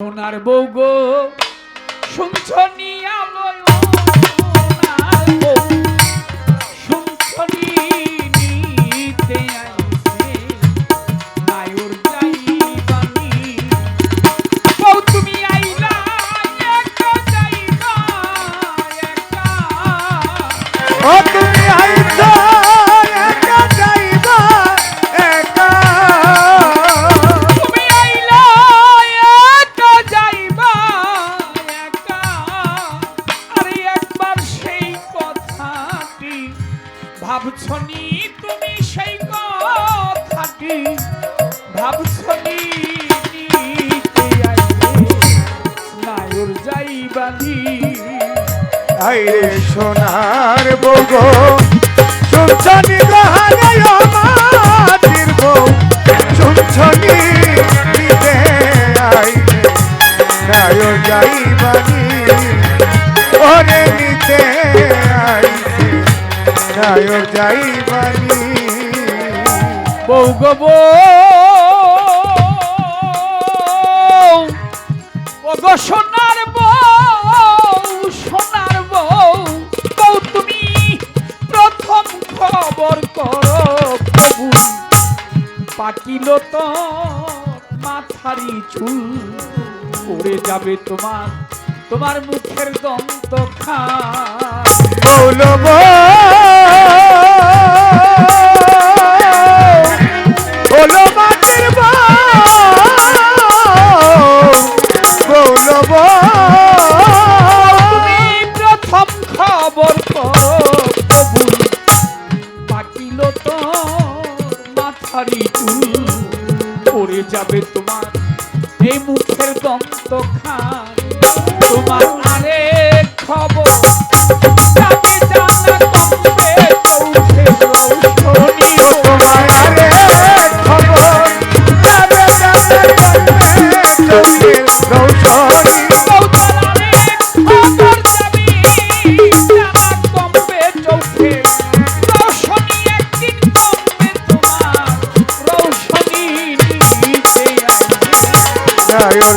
ওনার বউ গো শুনছনি হাইরে সোনার বগো শুনছনি গহারে মাটির বউ শুনছনি দিতে আইরে নায় যাইবানি ওরে নিতে আইরে নায় যাইবানি বউ বউ গো সোনা। পাকিল তো মাথারি চুল পড়ে যাবে তোমার তোমার মুখের দন্ত খা বল পড়ে যাবে তোমার। এই মুখের দন্ত খান তোমার আরে খবর। জানা কমবে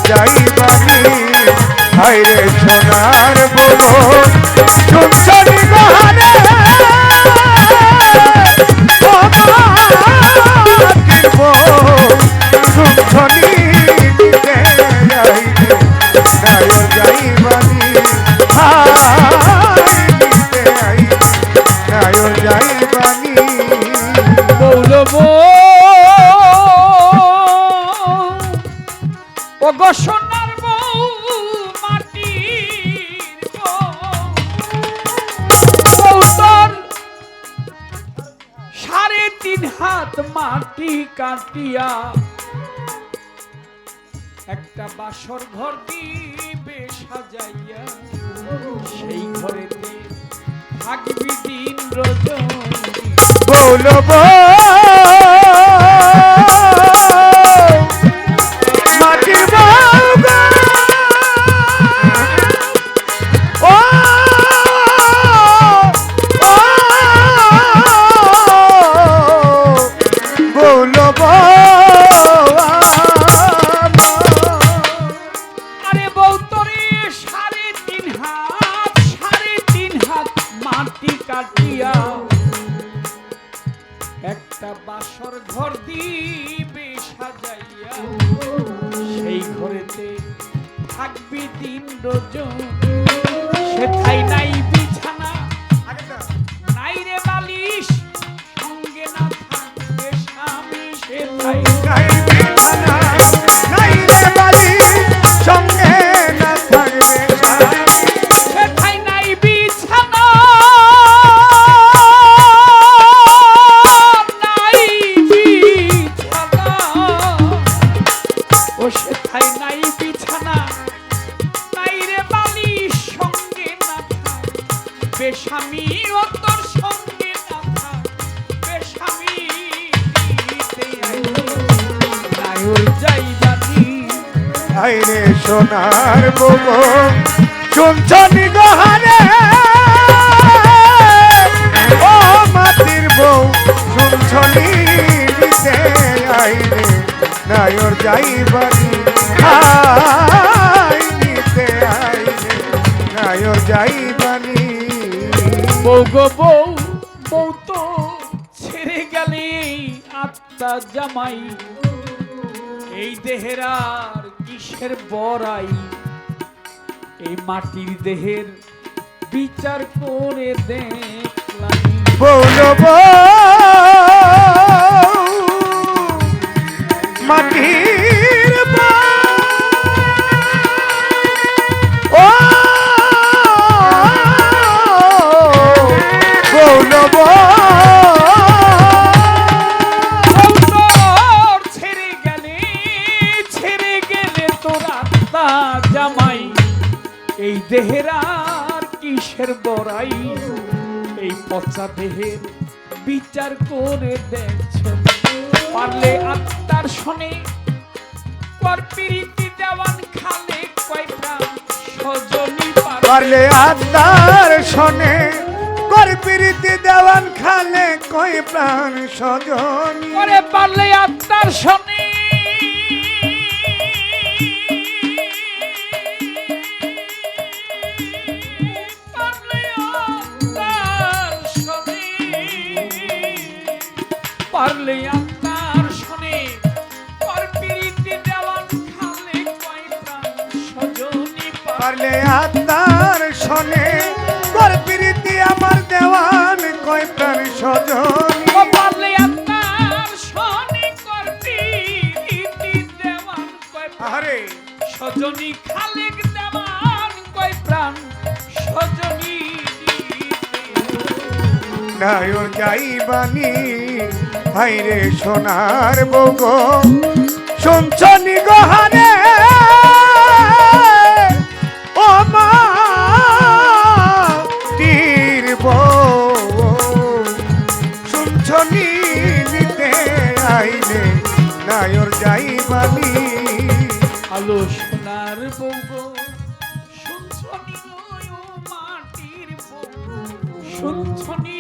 যাই বাড়ি হাইরে সোনার বলো সুন্দরী গহারে ও মা কাটি কাটিয়া একটা বাসর ঘর দিবে সাজাইয়া। সেই ঘরে থাকবি দিন রজনী। বলব একটা বাসর ঘর দিবে সাজাইয়া। সেই ঘরেতে থাকবি দিন রোজ সে ঠাই নাই হাইরে সোনার বোবো চঞ্চনি গহারে ও মাতির বউ চঞ্চনি দিতে আইরে নায়র যাইবানি আই নিতে নায়র যাইবানি বউ গো বউ বউ তো ছেড়ে গেলে আত্মা জামাই। এই দেহেরা কিসের বড়াই। এই মাটির দেহের বিচার করে দেখলাম বৌলব মাটির ও কিসের বড়াই এই পচা দেহের বিচার করে দেখছ। পারলে আত্মার শোনে কর পিরিতি দেওয়ান খালে কয় প্রাণ সজনী পারলে আত্মার শোনে কর প্রীতি দেওয়ান খালে কই প্রাণ সজন করে পারলে আত্মার শনি পারলে আত্মার শনি। পর পিরিতি দেওয়ান খালে কয় প্রাণ সজনী পারলে আত্মার শোনে। প্রীতি আমার দেওয়ান কই প্রাণ সজন পারলে আত্মার শনি কর পিরিতি দেওয়ান কয় আরে সজনী খালেক দেওয়ান কয় প্রাণ সজনী নায়র যাইবানি হাইরে সোনার বগো শুনছনি গহানে ও মা, তীর শুনছনি নিতে আইলে, নায়র আলো শুনছনি ও মাটির বউ শুনছনি